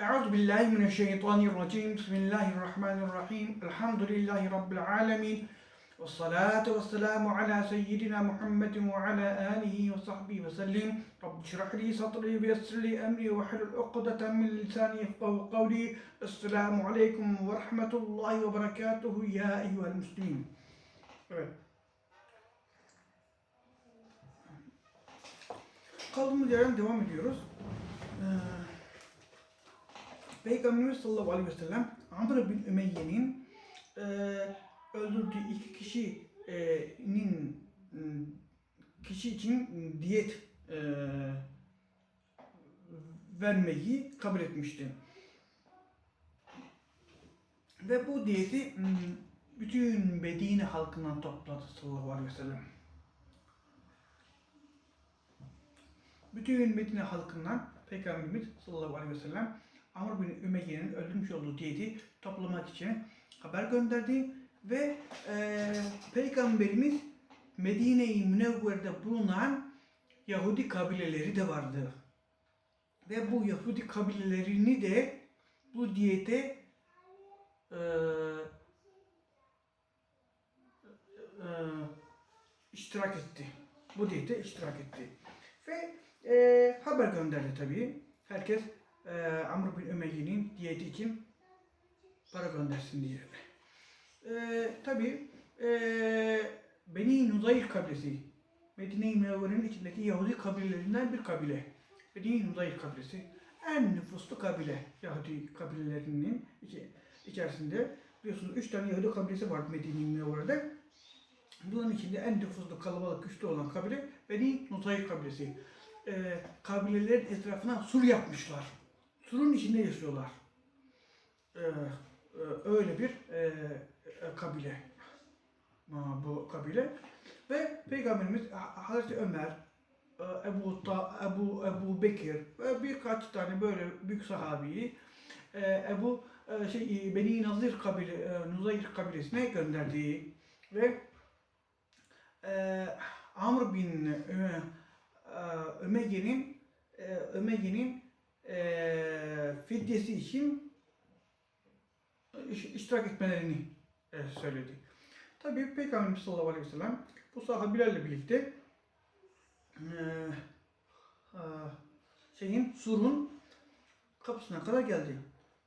أعوذ بالله من الشيطان الرجيم. بسم الله الرحمن الرحيم. الحمد لله رب العالمين. والصلاة والسلام على سيدنا محمد وعلى آله وصحبه وسلم. رب اشرح لي صدري ويسر لي أمري واحلل عقدة من لساني يفقهوا قولي. السلام عليكم ورحمة الله وبركاته يا أيها المسلمين. Kaldığımız yerden devam ediyoruz. Ee, Peygamberimiz sallallahu aleyhi ve sellem Amr bin Ümeyye'nin e, öldürdüğü iki kişinin e, kişi için diyet e, vermeyi kabul etmişti. Ve bu diyeti bütün Medine halkından topladı sallallahu aleyhi ve sellem. Bütün Medine halkından Peygamberimiz sallallahu aleyhi ve sellem Amr bin Ümeyye'nin öldürmüş olduğu diyeti toplamak için haber gönderdi ve e, Peygamberimiz Medine-i Münevver'de bulunan Yahudi kabileleri de vardı. Ve bu Yahudi kabilelerini de bu diyete e, e, iştirak etti. Bu diyete iştirak etti. Ve e, haber gönderdi tabii. Herkes e, Amr bin Ümeyye'nin diyeti için para göndersin diye. E, tabii e, Beni Nuzayr kabilesi Medine-i Münevvere'nin içindeki Yahudi kabilelerinden bir kabile. Beni Nuzayr kabilesi en nüfuslu kabile Yahudi kabilelerinin içi- içerisinde. Biliyorsunuz üç tane Yahudi kabilesi var Medine-i Münevvere'de. Bunların içinde en nüfuslu, kalabalık, güçlü olan kabile Beni Nuzayr kabilesi. E, kabilelerin etrafına sur yapmışlar. Surun içinde yaşıyorlar. E, e, öyle bir e, e, kabile. Ha, bu kabile. Ve Peygamberimiz Ha- Hazreti Ömer, e, Ebu, Ta, Ebu, Ebu Bekir ve birkaç tane böyle büyük sahabeyi e, Ebu şey Beni Nazir kabile, Nuzayr kabilesine gönderdi ve e, Amr bin e, Ömeyye'nin e, fidyesi için iş- iştirak etmelerini söyledi. Tabii Peygamberimiz sallallahu aleyhi ve sellem bu sahabilerle birlikte e, e, şeyin surun kapısına kadar geldi.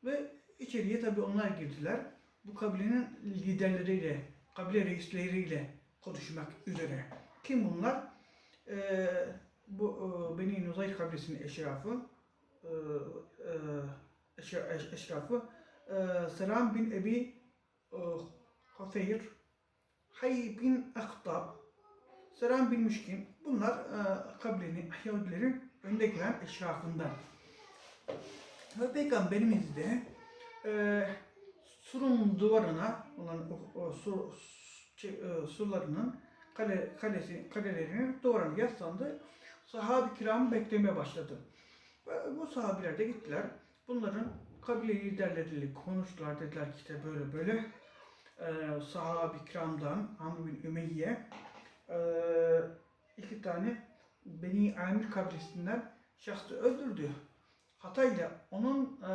Ve içeriye tabii onlar girdiler. Bu kabilenin liderleriyle, kabile reisleriyle konuşmak üzere. Kim bunlar? Bu e, Beni Nuzayr kabilesinin eşrafı, eşra- eş- eşrafı Selam bin Ebi Hafeyr, Hay bin Aktab, Selam bin Müşkin. Bunlar kabilenin, Yahudilerin önde gelen eşrafından. Ve Peygamberimiz e, surun duvarına olan o, o sur, şey, surlarının kale, kalesi, kalelerinin duvarına yaslandı. Sahabe-i kiram beklemeye başladı. Bu sahabiler de gittiler. Bunların kabile liderleriyle konuştular. Dediler ki işte böyle böyle. Ee, sahabe-i kiramdan Amr bin Ümeyye ee, iki tane Beni Amir kabilesinden şahsı öldürdü. Hatayla onun e,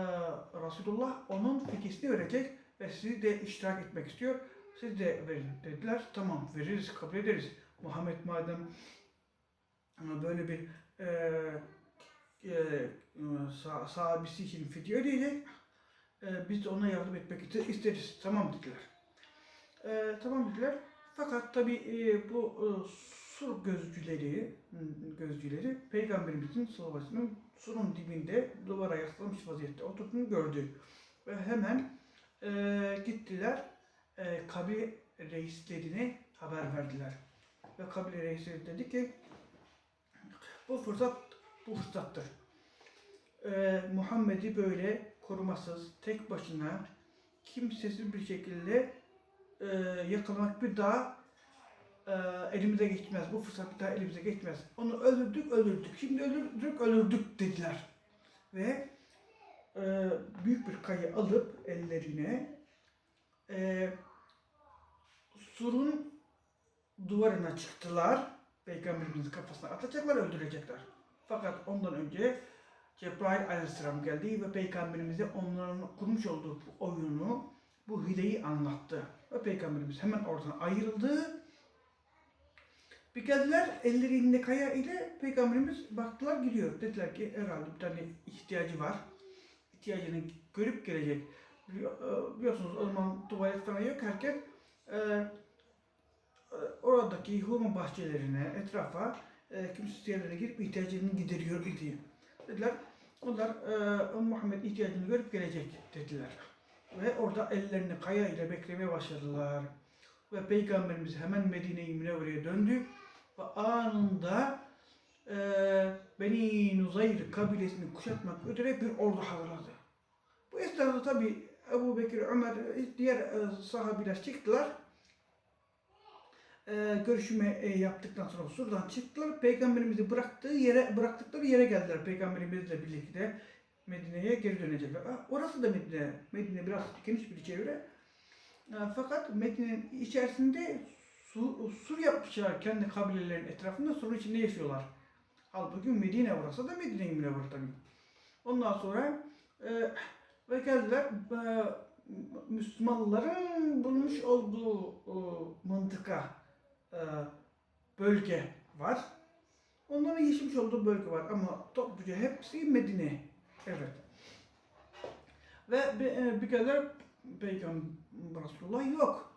Resulullah onun fikisini verecek ve sizi de iştirak etmek istiyor. Siz de verin dediler. Tamam veririz, kabul ederiz. Muhammed madem e, böyle bir e, e, sah- sahabesi için fidye ödeyecek. E, biz de ona yardım etmek isteriz. Tamam dediler. E, tamam dediler. Fakat tabi e, bu e, sur gözcüleri, gözcüleri Peygamberimizin sallallahu surun dibinde duvara yaslanmış vaziyette oturduğunu gördü. Ve hemen e, gittiler e, kabile reislerine haber verdiler. Ve kabile reisleri dedi ki bu fırsat bu fırsattır. Ee, Muhammed'i böyle korumasız, tek başına, kimsesiz bir şekilde e, yakalamak bir daha e, elimize geçmez. Bu fırsat bir daha elimize geçmez. Onu öldürdük, öldürdük. Şimdi öldürdük, öldürdük dediler. Ve e, büyük bir kayı alıp ellerine e, surun duvarına çıktılar. Peygamberimizin kafasına atacaklar, öldürecekler. Fakat ondan önce Cebrail aleyhisselam geldi ve peygamberimize onların kurmuş olduğu bu oyunu, bu hileyi anlattı. Ve peygamberimiz hemen oradan ayrıldı. Bir geldiler ellerinde kaya ile peygamberimiz baktılar gidiyor. Dediler ki herhalde bir tane ihtiyacı var. İhtiyacını görüp gelecek. E, Biliyorsunuz o zaman tuvalet falan yok. Herkes e, e, oradaki hurma bahçelerine, etrafa e, kimse yerlere girip ihtiyacını gideriyor idi. Dediler onlar e, Muhammed ihtiyacını görüp gelecek dediler. Ve orada ellerini kaya ile beklemeye başladılar. Ve Peygamberimiz hemen Medine-i Münevvere'ye döndü ve anında e, Beni Nuzayr kabilesini kuşatmak üzere bir ordu hazırladı. Bu esnada tabi Ebu Bekir, Ömer, diğer e, sahabiler çıktılar. E, görüşme e, yaptıktan sonra surdan çıktılar. Peygamberimizi bıraktığı yere bıraktıkları yere geldiler. Peygamberimizle birlikte Medine'ye geri dönecekler. Orası da Medine. Medine biraz geniş bir çevre. Fakat Medine'nin içerisinde su, sur yapmışlar kendi kabilelerin etrafında surun içinde yaşıyorlar. Halbuki Medine orası da Medine-i Münevver tabii. Ondan sonra e, ve geldiler e, Müslümanların bulmuş olduğu mıntıka e, bölge var. Onların yaşamış olduğu bölge var ama topluca hepsi Medine. Evet. Ve e, bir geldiler Peygamber Resulullah yok.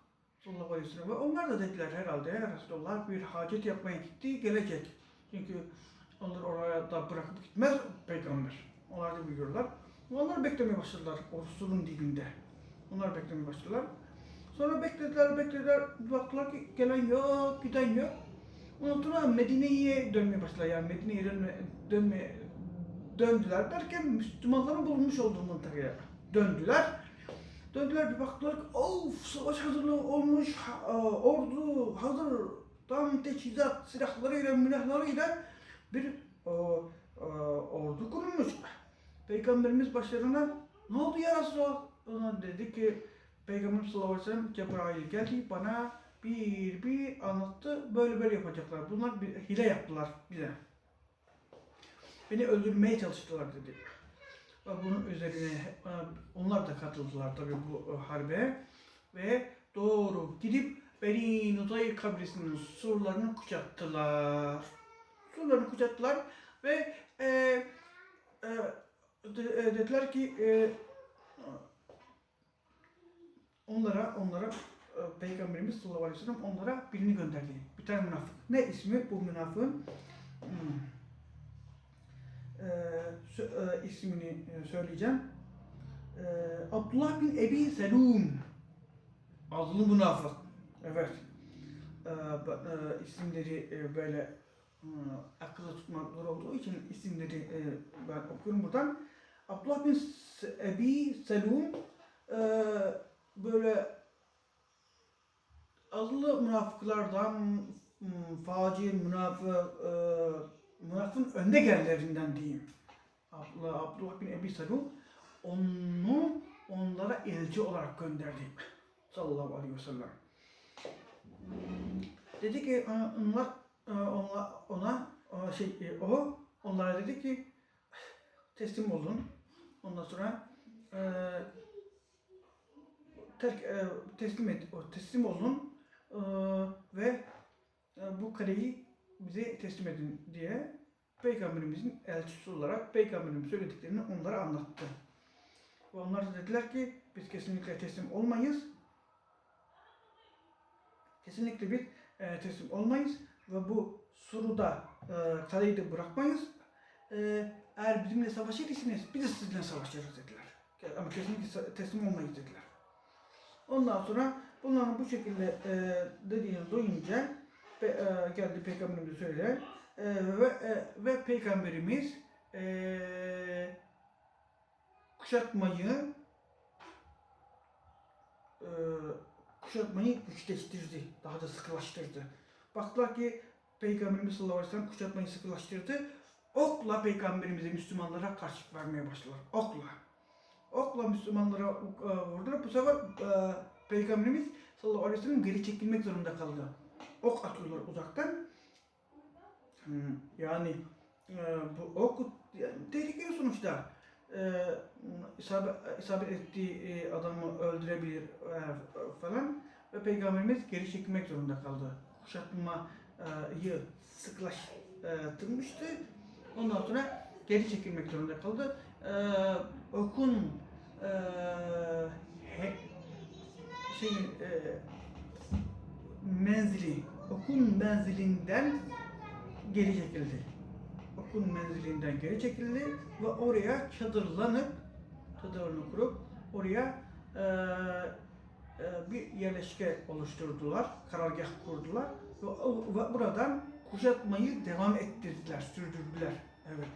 Sallallahu aleyhi ve onlar da dediler herhalde Resulullah bir hacet yapmaya gitti gelecek. Çünkü onlar oraya da bırakıp gitmez peygamber. Onlar da biliyorlar. Onlar beklemeye başladılar o surun dibinde. Onlar beklemeye başladılar. Sonra beklediler, beklediler. Baktılar ki gelen yok, giden yok. Ondan sonra Medine'ye dönmeye başladılar. Yani Medine'ye dönme, dönmeye döndüler derken Müslümanların bulunmuş olduğu mıntıkaya döndüler. Döndüler bir baktılar ki of savaş hazırlığı olmuş, ha- ordu hazır, tam teçhizat silahlarıyla, mülahlarıyla bir o, o, ordu kurulmuş. Peygamberimiz başlarına ne oldu ya Resulallah? Ona dedi ki Peygamberimiz sallallahu aleyhi ve sellem Cebrail geldi bana bir bir anlattı. Böyle böyle yapacaklar. Bunlar bir hile yaptılar bize. Beni öldürmeye çalıştılar dedi. Ve bunun üzerine e, onlar da katıldılar tabii bu e, harbe. Ve doğru gidip Beni Nudayr kabilesinin surlarını kuşattılar. Surlarını kuşattılar ve e, e, e, dediler ki e, onlara onlara e, Peygamberimiz sallallahu aleyhi ve sellem onlara birini gönderdi. Bir tane münafık. Ne ismi bu münafığın? Hmm. E, sö- e, ismini e, söyleyeceğim. E, Abdullah bin Ebi Selum. Adlı münafık. Evet. E, ba- e, isimleri e, böyle e, akılda tutmak zor olduğu için isimleri e, ben okuyorum buradan. Abdullah bin Ebi Selum e, böyle azılı münafıklardan m, faci münafık e, münafığın önde gelenlerinden diyeyim. Abdullah, Abdullah bin Ebi Selum onu onlara elçi olarak gönderdi. Sallallahu aleyhi ve sellem. Dedi ki e, onlar ona, ona e, şey e, o onlara dedi ki teslim olun. Ondan sonra e, terk, e, teslim et, teslim olun e, ve e, bu kaleyi bize teslim edin diye Peygamberimizin elçisi olarak Peygamberimizin söylediklerini onlara anlattı. Ve onlar da dediler ki biz kesinlikle teslim olmayız. Kesinlikle biz e, teslim olmayız ve bu suruda e, kaleyi de bırakmayız. E, eğer bizimle savaşır iseniz biz de sizinle savaşırız dediler. Ama kesinlikle teslim olmayız dediler. Ondan sonra bunların bu şekilde e, dediğini duyunca pe, e, geldi peygamberimiz söyle e, ve, e, ve peygamberimiz e, kuşatmayı e, kuşatmayı güçleştirdi. Daha da sıkılaştırdı. Baktılar ki Peygamberimiz sallallahu aleyhi ve sellem kuşatmayı sıkılaştırdı. Okla Peygamberimize Müslümanlara karşı vermeye başladılar. Okla. Okla Müslümanlara e, vurdular. Bu sefer e, Peygamberimiz sallallahu aleyhi ve sellem geri çekilmek zorunda kaldı. Ok atıyorlar uzaktan. Yani e, bu ok tehlikeli sonuçta. E, isabet, ettiği adamı öldürebilir falan ve peygamberimiz geri çekilmek zorunda kaldı. Kuşatmayı sıklaştırmıştı. Ondan sonra geri çekilmek zorunda kaldı. E, okun e, he, şeyin e, menzili, okun menzilinden geri çekildi. Okun menzilinden geri çekildi ve oraya çadırlanıp, çadırını kurup oraya e, e, bir yerleşke oluşturdular, karargah kurdular ve, ve buradan kuşatmayı devam ettirdiler, sürdürdüler. Evet.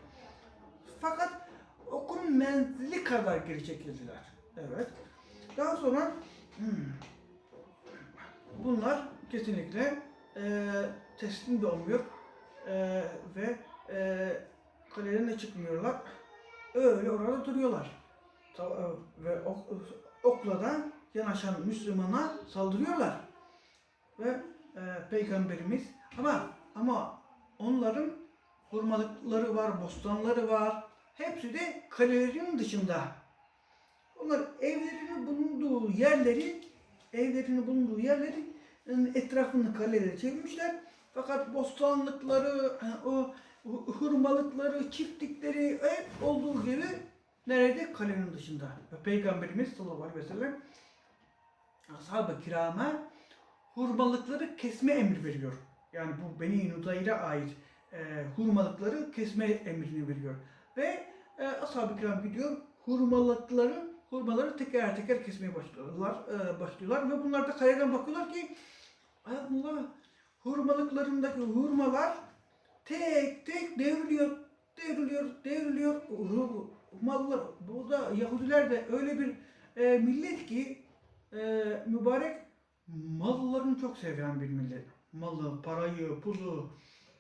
Fakat okun menzili kadar geri çekildiler. Evet. Daha sonra hmm, bunlar kesinlikle e, teslim de olmuyor e, ve e, kaleden de çıkmıyorlar. Öyle orada duruyorlar. E, Ve ok, okla da yanaşan Müslümana saldırıyorlar. Ve e, Peygamberimiz ama ama onların hurmalıkları var, bostanları var. Hepsi de kalelerin dışında. Onlar evlerini bulunduğu yerleri, evlerini bulunduğu yerleri etrafını kaleleri çevirmişler. Fakat bostanlıkları, o hurmalıkları, çiftlikleri hep olduğu gibi nerede? Kalenin dışında. Peygamberimiz sallallahu aleyhi ve sellem ashab-ı kirama hurmalıkları kesme emri veriyor. Yani bu Beni Nudayr'e ait e, hurmalıkları kesme emrini veriyor. Ve e, ashab-ı kiram gidiyor hurmalıkları hurmaları teker teker kesmeye başlıyorlar, e, başlıyorlar ve bunlar da kaleden bakıyorlar ki Allah hurmalıklarındaki hurmalar tek tek devriliyor, devriliyor, devriliyor. Hu- Mallar, bu da Yahudiler de öyle bir e, millet ki e, mübarek mallarını çok seven bir millet. Malı, parayı, pulu,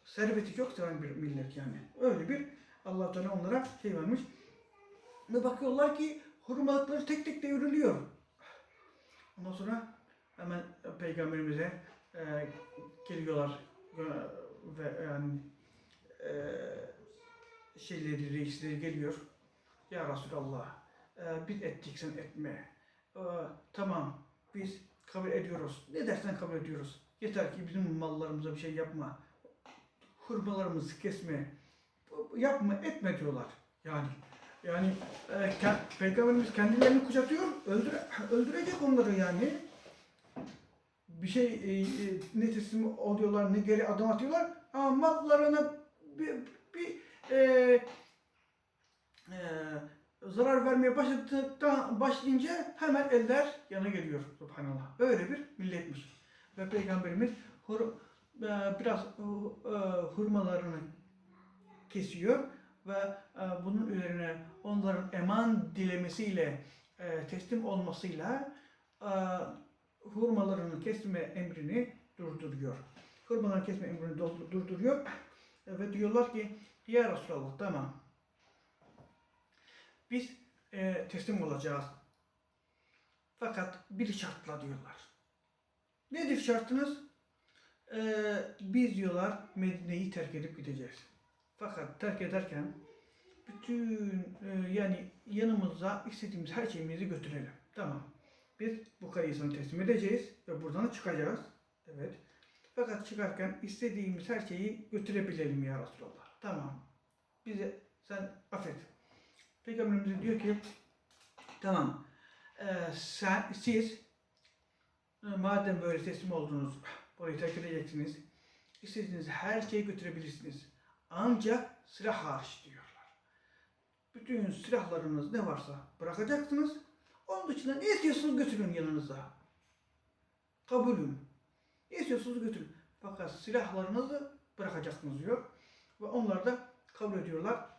serveti çok seven bir millet yani. Öyle bir Allah Teala onlara şey vermiş. Ve bakıyorlar ki hurmalıkları tek tek devriliyor. Ondan sonra hemen peygamberimize e, geliyorlar e, ve yani e, şeyleri, reisleri geliyor. Ya Resulallah e, biz ettik sen etme. E, tamam biz kabul ediyoruz. Ne dersen kabul ediyoruz. Yeter ki bizim mallarımıza bir şey yapma. Hurmalarımızı kesme. Yapma etme diyorlar. Yani yani e, ke- Peygamberimiz kendilerini kuşatıyor, öldüre, öldürecek onları yani. Bir şey e, e, ne teslim oluyorlar ne geri adım atıyorlar ama mallarına bir, bir e, e, zarar vermeye başladıktan başlayınca hemen eller yana geliyor subhanallah. Böyle bir milletmiş. Ve Peygamberimiz hur, e, biraz e, hurmalarını kesiyor ve e, bunun üzerine onların eman dilemesiyle e, teslim olmasıyla e, hurmalarını kesme emrini durduruyor. Hurmalarını kesme emrini durduruyor ve diyorlar ki ya Resulallah tamam biz e, teslim olacağız. Fakat bir şartla diyorlar. Nedir şartınız? E, biz diyorlar Medine'yi terk edip gideceğiz. Fakat terk ederken bütün e, yani yanımıza istediğimiz her şeyimizi götürelim. Tamam. Biz bu kaleyi sana teslim edeceğiz ve buradan çıkacağız. Evet. Fakat çıkarken istediğimiz her şeyi götürebilelim ya Resulallah. Tamam. Bize sen affet. Peygamberimiz diyor ki tamam. e, sen, siz e, madem böyle teslim oldunuz burayı terk edeceksiniz. İstediğiniz her şeyi götürebilirsiniz. Ancak silah hariç diyorlar. Bütün silahlarınız ne varsa bırakacaksınız. Onun dışında ne istiyorsunuz götürün yanınıza. Kabulüm. Ne istiyorsunuz götürün. Fakat silahlarınızı bırakacaksınız diyor. Ve onlar da kabul ediyorlar.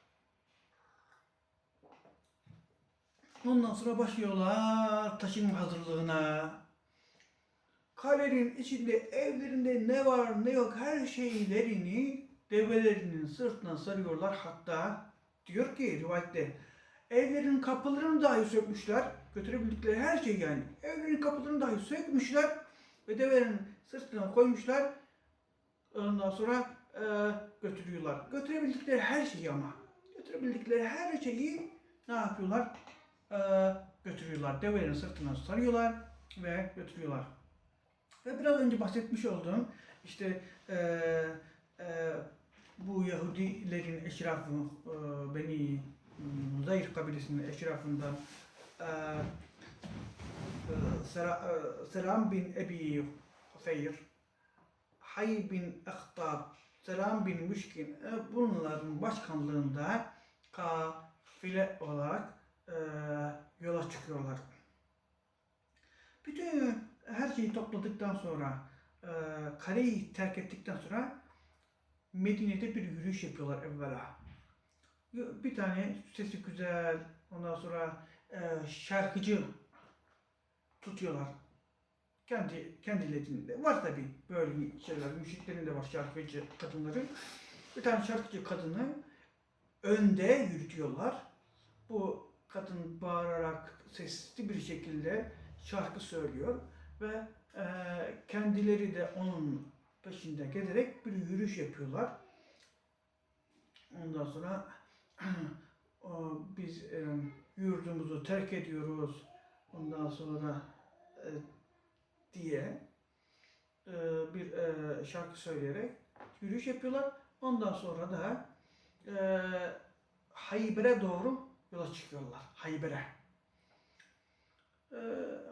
Ondan sonra başlıyorlar taşınma hazırlığına. Kalenin içinde, evlerinde ne var ne yok her şeylerini develerinin sırtına sarıyorlar. Hatta diyor ki rivayette evlerin kapılarını dahi sökmüşler. Götürebildikleri her şey yani. Evlerin kapılarını dahi sökmüşler ve develerin sırtına koymuşlar. Ondan sonra e, götürüyorlar. Götürebildikleri her şeyi ama. Götürebildikleri her şeyi ne yapıyorlar? E, götürüyorlar. Develerin sırtına sarıyorlar ve götürüyorlar. Ve biraz önce bahsetmiş olduğum işte e, e, bu Yahudilerin eşrafı e, Beni Zayr kabilesinin eşrafından e, e, Selam bin Ebi Huseyr Hay bin Ahtab Selam bin Müşkin bunların başkanlığında kafile olarak yola çıkıyorlar. Bütün her şeyi topladıktan sonra kaleyi terk ettikten sonra Medine'de bir yürüyüş yapıyorlar evvela. Bir tane sesi güzel, ondan sonra e, şarkıcı tutuyorlar. Kendi kendilerinde var tabi böyle şeyler, müşriklerin de var şarkıcı kadınların. Bir tane şarkıcı kadını önde yürütüyorlar. Bu kadın bağırarak sesli bir şekilde şarkı söylüyor ve e, kendileri de onun peşinde gelerek bir yürüyüş yapıyorlar. Ondan sonra biz e, yurdumuzu terk ediyoruz. Ondan sonra e, diye e, bir e, şarkı söyleyerek yürüyüş yapıyorlar. Ondan sonra da e, Hayber'e doğru yola çıkıyorlar. Hayber'e. E,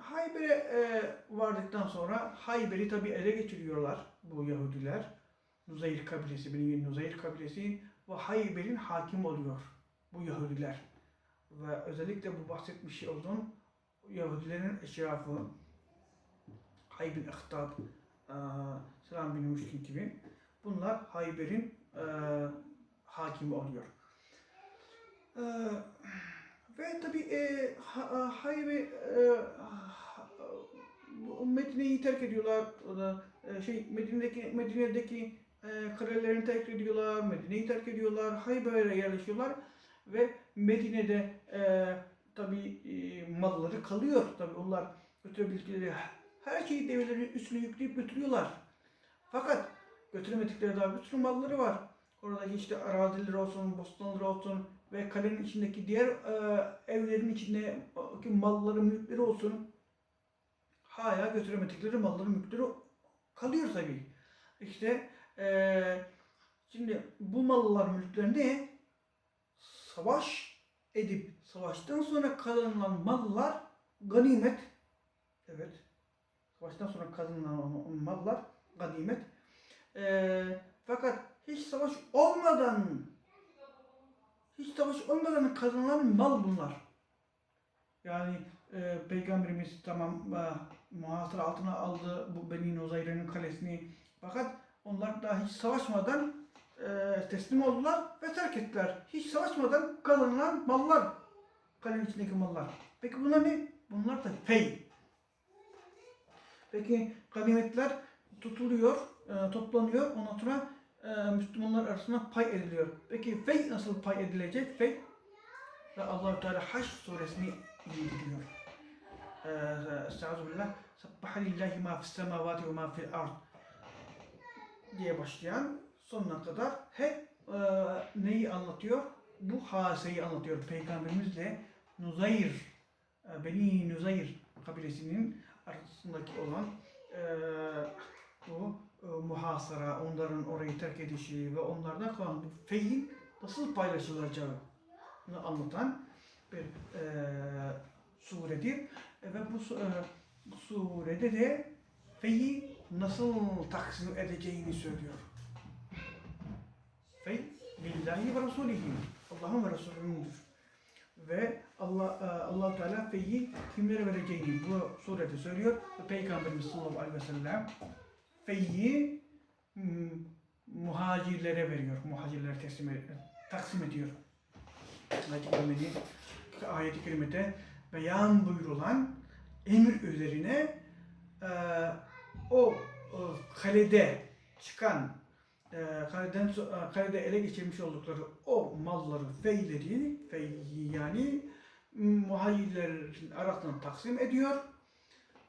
Hayber'e e, vardıktan sonra Hayber'i tabi ele geçiriyorlar bu Yahudiler. Nuzayr kabilesi, Beni Nuzayr kabilesi ve Hayber'in hakim oluyor bu Yahudiler. Ve özellikle bu bahsetmiş olduğum Yahudilerin eşrafı Hay bin Ahtab, e, Selam bin Müşkin gibi bunlar Hayber'in e, hakimi oluyor. E, ve tabi e, e, ha- bu Medine'yi terk ediyorlar. O da e, şey Medine'deki Medine'deki e, kalelerini terk ediyorlar. Medine'yi terk ediyorlar. Hayber'e yerleşiyorlar ve Medine'de e, tabi e, malları kalıyor. Tabi onlar götürebildikleri her şeyi develerin üstüne yükleyip götürüyorlar. Fakat götüremedikleri daha bir sürü malları var. Oradaki işte araziler olsun, bostanlar olsun ve kalenin içindeki diğer e, evlerin içindeki malları, mülkleri olsun. Hala götüremedikleri malları, mülkleri kalıyor tabii. İşte e, şimdi bu mallar, mülkler ne? Savaş edip savaştan sonra kazanılan mallar ganimet. Evet. Savaştan sonra kazanılan mallar ganimet. Ee, fakat hiç savaş olmadan hiç savaş olmadan kazanılan mal bunlar. Yani e, Peygamberimiz tamam e, muhasara altına aldı bu Beni Nuzayre'nin kalesini. Fakat onlar daha hiç savaşmadan e, teslim oldular ve terk ettiler. Hiç savaşmadan kazanılan mallar. Kalenin içindeki mallar. Peki bunlar ne? Bunlar da fey. Peki ganimetler tutuluyor, e, toplanıyor. Ondan sonra e, Müslümanlar arasında pay ediliyor. Peki fey nasıl pay edilecek? Fey ve allah Teala Haş suresini indiriyor. E, Estağfirullah. Sabbaha lillahi ma fis semavati ve ma fil ard diye başlayan sonuna kadar hep e, neyi anlatıyor? Bu haseyi anlatıyor. Peygamberimizle Nuzayr, e, Beni Nuzayr kabilesinin arasındaki olan e, bu muhasara, onların orayı terk edişi ve onlardan kalan feyin nasıl paylaşılacağını anlatan bir e, suredir. E, ve bu e, surede de feyi nasıl taksim edeceğini söylüyor. Fey billahi ve rasulihi. Allah'ın ve Resulünündür. Ve Allah e, Allah Teala feyi kimlere vereceğini bu surede söylüyor. Peygamberimiz sallallahu aleyhi ve sellem feyi mm, muhacirlere veriyor. Muhacirlere teslim ed- taksim ediyor. Ayet-i kerimede, ayet-i kerimede beyan buyurulan emir üzerine e, o, o kalede çıkan e, kaleden e, kalede ele geçirmiş oldukları o malları feyleri feyyi yani muhayyillerin arasından taksim ediyor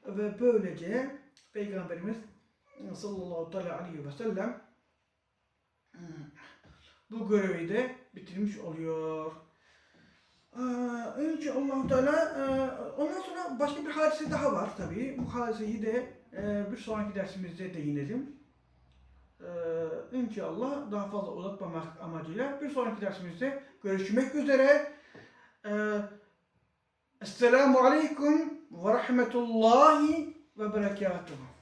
ve böylece Peygamberimiz sallallahu aleyhi ve sellem bu görevi de bitirmiş oluyor. Ee, önce allah Teala e, ondan sonra başka bir hadise daha var tabii. Bu hadiseyi de e, bir sonraki dersimizde değinelim. Ee, inşallah daha fazla uzatmamak amacıyla bir sonraki dersimizde görüşmek üzere. Ee, Esselamu Aleyküm ve Rahmetullahi ve Berekatuhu.